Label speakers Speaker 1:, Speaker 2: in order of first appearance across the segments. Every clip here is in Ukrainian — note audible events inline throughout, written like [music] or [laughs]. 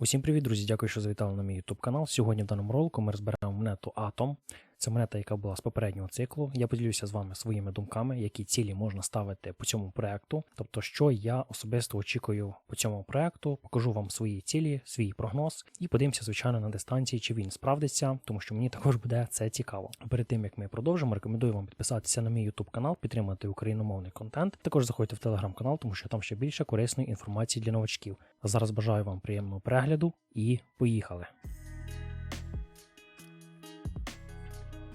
Speaker 1: Усім привіт, друзі! Дякую, що завітали на мій YouTube канал. Сьогодні в даному ролику ми розберемо монету Atom. Це монета, яка була з попереднього циклу. Я поділюся з вами своїми думками, які цілі можна ставити по цьому проекту. Тобто, що я особисто очікую по цьому проекту, покажу вам свої цілі, свій прогноз і подивимося, звичайно, на дистанції, чи він справдиться, тому що мені також буде це цікаво. Перед тим як ми продовжимо, рекомендую вам підписатися на мій YouTube канал, підтримати україномовний контент. Також заходьте в телеграм-канал, тому що там ще більше корисної інформації для новачків. А зараз бажаю вам приємного перегляду і поїхали.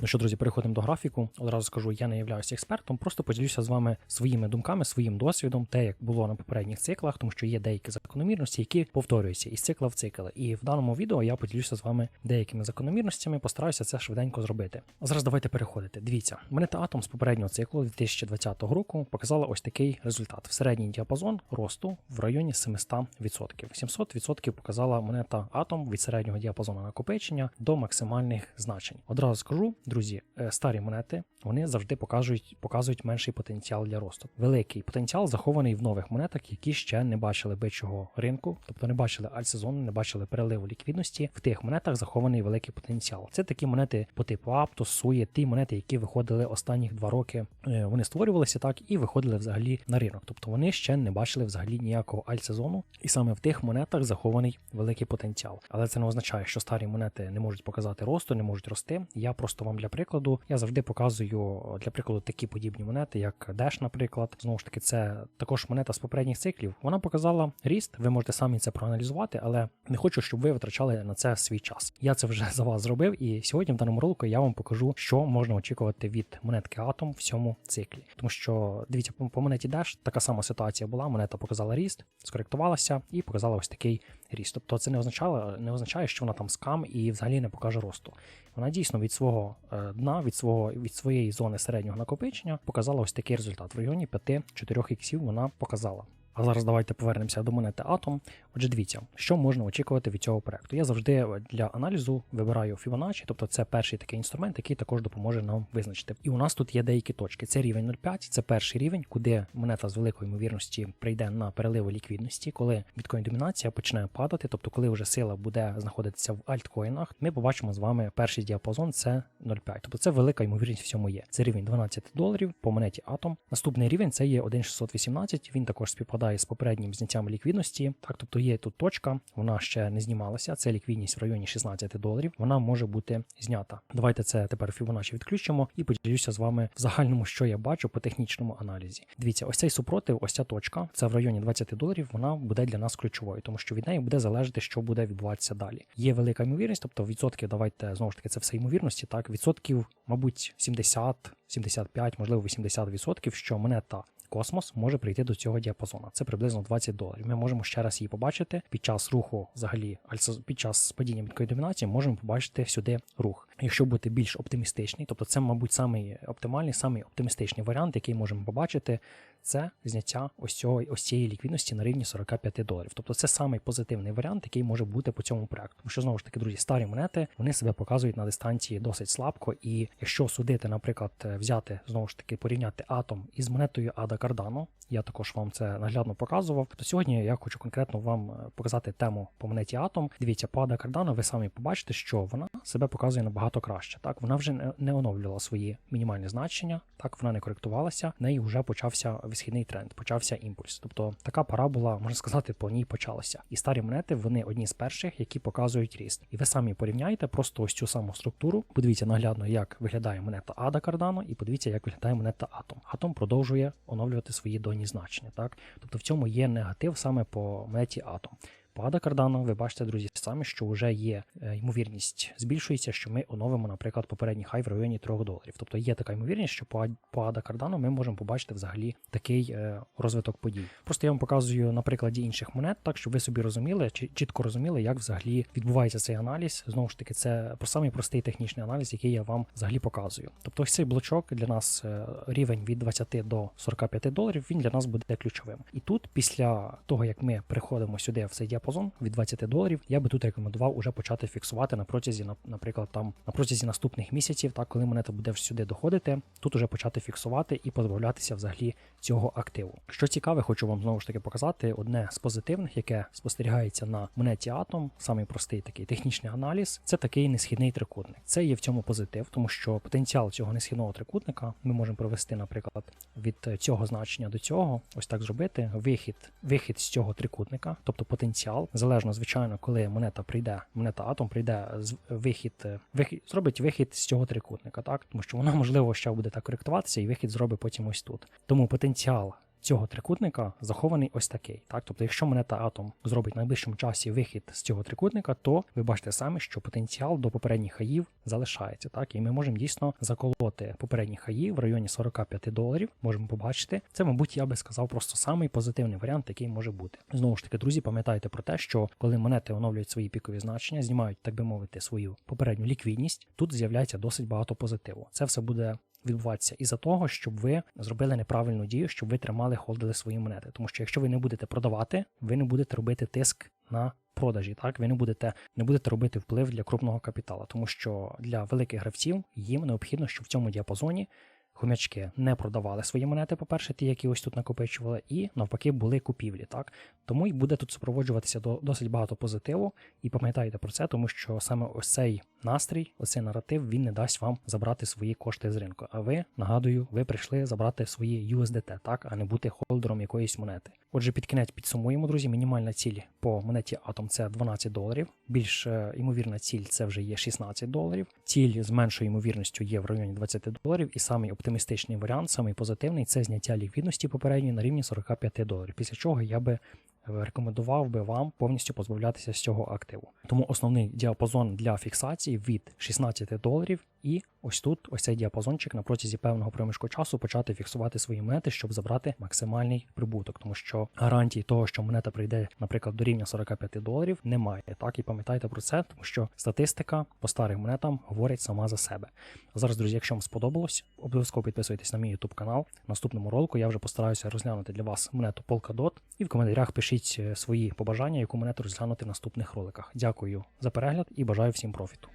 Speaker 1: Ну що, друзі, переходимо до графіку. Одразу скажу, я не являюся експертом, просто поділюся з вами своїми думками, своїм досвідом, те, як було на попередніх циклах, тому що є деякі закономірності, які повторюються із цикла в цикл. І в даному відео я поділюся з вами деякими закономірностями, постараюся це швиденько зробити. Зараз давайте переходити. Дивіться, монета Атом з попереднього циклу 2020 року показала ось такий результат. В середній діапазон росту в районі 700%. 700% показала монета Атом від середнього діапазону накопичення до максимальних значень. Одразу скажу, друзі, е, старі монети вони завжди покажуть, показують менший потенціал для росту. Великий потенціал захований в нових монетах, які ще не бачили бичого ринку, тобто не бачили альтсезону, не бачили переливу ліквідності. В тих монетах захований великий потенціал. Це такі монети по типу Aptos, Сує, ті монети, які виходили останніх два роки. Е, Вони створювалися так і виходили взагалі на ринок. Тобто вони ще не бачили взагалі ніякого альтсезону, і саме в тих монетах захований великий потенціал. Але це не означає, що старі монети не можуть показати росту, не можуть рости. Я просто вам для прикладу, я завжди показую для прикладу такі подібні монети, як Dash, наприклад. Знову ж таки, це також монета з попередніх циклів. Вона показала ріст. Ви можете самі це проаналізувати, але не хочу, щоб ви витрачали на це свій час. Я це вже [laughs] за вас зробив, і сьогодні в даному ролику я вам покажу, що можна очікувати від монетки Atom в цьому циклі. Тому що дивіться, по, монеті Dash така сама ситуація була. Монета показала ріст, скоректувалася і показала ось такий ріст. Тобто це не означало, не означає, що вона там скам і взагалі не покаже росту. Вона дійсно від свого е, дна, від свого від своєї зони середнього накопичення показала ось такий результат. В районі 5-4 іксів вона показала. А зараз давайте повернемося до монети Atom. Отже, дивіться, що можна очікувати від цього проекту. Я завжди для аналізу вибираю Fibonacci, тобто це перший такий інструмент, який також допоможе нам визначити. І у нас тут є деякі точки. Це рівень 0,5, це перший рівень, куди монета з великою ймовірності прийде на переливу ліквідності, коли біткоін-домінація почне падати, тобто коли вже сила буде знаходитися в альткоїнах, ми побачимо з вами перший діапазон це 0,5. Тобто це велика ймовірність в цьому є. Це рівень 12 доларів по монеті Atom. Наступний рівень це є 1,618, він також співпадає з попереднім зняттям ліквідності. Так, тобто є тут точка, вона ще не знімалася. Це ліквідність в районі 16 доларів. Вона може бути знята. Давайте це тепер Fibonacci відключимо і поділюся з вами в загальному, що я бачу по технічному аналізі. Дивіться, ось цей супротив, ось ця точка, це в районі 20 доларів. Вона буде для нас ключовою, тому що від неї буде залежати, що буде відбуватися далі. Є велика ймовірність, тобто відсотки, давайте знову ж таки, це все ймовірності. Так, відсотків, мабуть, 70, 75, можливо, 80 відсотків, що монета Космос може прийти до цього діапазону. Це приблизно 20 доларів. Ми можемо ще раз її побачити під час руху, взагалі, під час падіння біткої домінації, можемо побачити сюди рух. Якщо бути більш оптимістичний, тобто це, мабуть, самий оптимальний, самий оптимістичний варіант, який можемо побачити, це зняття ось цього ось цієї ліквідності на рівні 45 доларів. Тобто це самий позитивний варіант, який може бути по цьому проекту. Тому що знову ж таки, друзі, старі монети вони себе показують на дистанції досить слабко. І якщо судити, наприклад, взяти знову ж таки порівняти атом із монетою Ада Cardano, я також вам це наглядно показував. То сьогодні я хочу конкретно вам показати тему по монеті Атом. Дивіться, по Ада Cardano ви самі побачите, що вона себе показує набагато краще. Так, вона вже не оновлювала свої мінімальні значення, так вона не коректувалася, в неї вже почався висхідний тренд, почався імпульс. Тобто така парабола, можна сказати, по ній почалася. І старі монети вони одні з перших, які показують ріст. І ви самі порівняєте просто ось цю саму структуру. Подивіться наглядно, як виглядає монета Ада Cardano, і подивіться, як виглядає монета Атом. Атом продовжує оновлювати свої доні значення. Так? Тобто в цьому є негатив саме по монеті Атом. По Ада ви бачите, друзі, самі, що вже є е, ймовірність збільшується, що ми оновимо, наприклад, попередній хай в районі 3 доларів. Тобто є така ймовірність, що по, по Ада Cardano ми можемо побачити взагалі такий е, розвиток подій. Просто я вам показую на прикладі інших монет, так щоб ви собі розуміли, чітко розуміли, як взагалі відбувається цей аналіз. Знову ж таки, це самий простий технічний аналіз, який я вам взагалі показую. Тобто, цей блочок для нас е, рівень від 20 до 45 доларів. Він для нас буде ключовим. І тут, після того як ми приходимо сюди в цей діапазон, діапазон від 20 доларів, я би тут рекомендував уже почати фіксувати на протязі, на- наприклад, там на протязі наступних місяців, так коли монета буде сюди доходити, тут уже почати фіксувати і позбавлятися взагалі цього активу. Що цікаве, хочу вам знову ж таки показати одне з позитивних, яке спостерігається на монеті Atom, самий простий такий технічний аналіз. Це такий несхідний трикутник. Це є в цьому позитив, тому що потенціал цього несхідного трикутника ми можемо провести, наприклад, від цього значення до цього, ось так зробити. Вихід, вихід з цього трикутника, тобто потенціал, залежно, звичайно, коли монета прийде, монета атом прийде вихід, е, вихід зробить вихід з цього трикутника, так тому що вона можливо ще буде так коректуватися, і вихід зробить потім ось тут. Тому потенціал. Цього трикутника захований ось такий. Так, тобто, якщо монета Атом зробить в найближчому часі вихід з цього трикутника, то ви бачите самі, що потенціал до попередніх хаїв залишається. Так, і ми можемо дійсно заколоти попередні хаї в районі 45 доларів. Можемо побачити. Це, мабуть, я би сказав, просто самий позитивний варіант, який може бути. Знову ж таки, друзі, пам'ятайте про те, що коли монети оновлюють свої пікові значення, знімають, так би мовити, свою попередню ліквідність, тут з'являється досить багато позитиву. Це все буде відбуватися із-за того, щоб ви зробили неправильну дію, щоб ви тримали, холдили свої монети. Тому що якщо ви не будете продавати, ви не будете робити тиск на продажі. Так, ви не будете не будете робити вплив для крупного капіталу, тому що для великих гравців їм необхідно, щоб в цьому діапазоні. Хомячки не продавали свої монети, по-перше, ті, які ось тут накопичували, і навпаки були купівлі. Так тому і буде тут супроводжуватися до досить багато позитиву. І пам'ятайте про це, тому що саме ось цей настрій, ось цей наратив, він не дасть вам забрати свої кошти з ринку. А ви нагадую, ви прийшли забрати свої USDT, так, а не бути холдером якоїсь монети. Отже, під кінець підсумуємо, друзі. Мінімальна ціль по монеті Atom це 12 доларів. Більш е, ймовірна ціль це вже є 16 доларів. Ціль з меншою ймовірністю є в районі 20 доларів. І самий оптимістичний варіант, самий позитивний це зняття ліквідності попередньої на рівні 45 доларів. Після чого я би рекомендував би вам повністю позбавлятися з цього активу. Тому основний діапазон для фіксації від 16 доларів, і ось тут, ось цей діапазончик на протязі певного проміжку часу почати фіксувати свої монети, щоб забрати максимальний прибуток, тому що гарантії того, що монета прийде, наприклад, до рівня 45 доларів, немає. Так і пам'ятайте про це, тому що статистика по старим монетам говорить сама за себе. Зараз, друзі, якщо вам сподобалось, обов'язково підписуйтесь на мій YouTube канал. В наступному ролику я вже постараюся розглянути для вас монету Polkadot і в коментарях пишіть е, свої побажання, яку монету розглянути в наступних роликах. Дякую за перегляд і бажаю всім профіту.